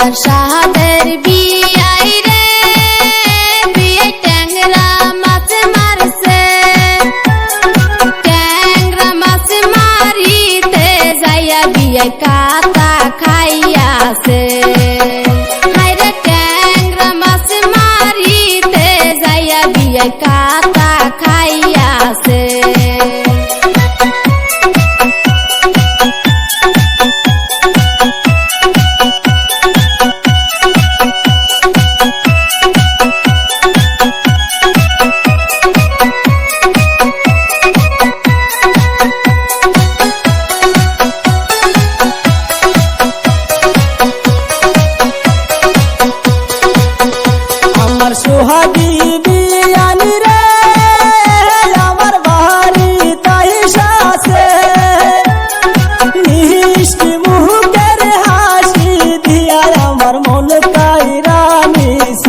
আমার সাহাবের বিয়াই রে। বিয়ে ট্যাংরা মাছ মারছে। ট্যাংরা মাছ মারিতে যাইয়া বিয়ে কাতা খাইয়াছে। কাতা খাইয়াছে।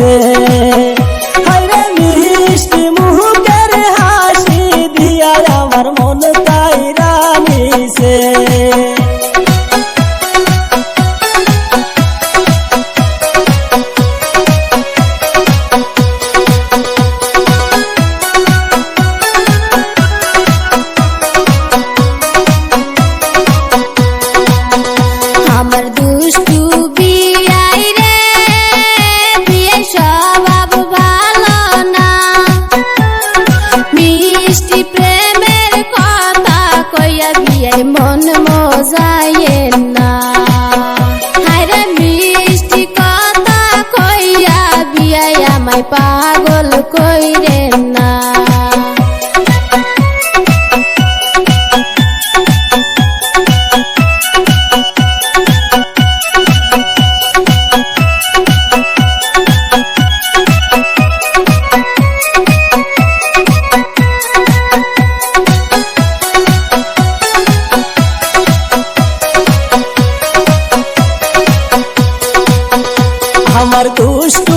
Yeah. আমায় পাগল কইরে না। আমার দুষ্টু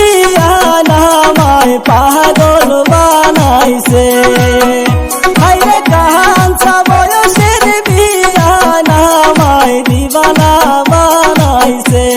vana vana ise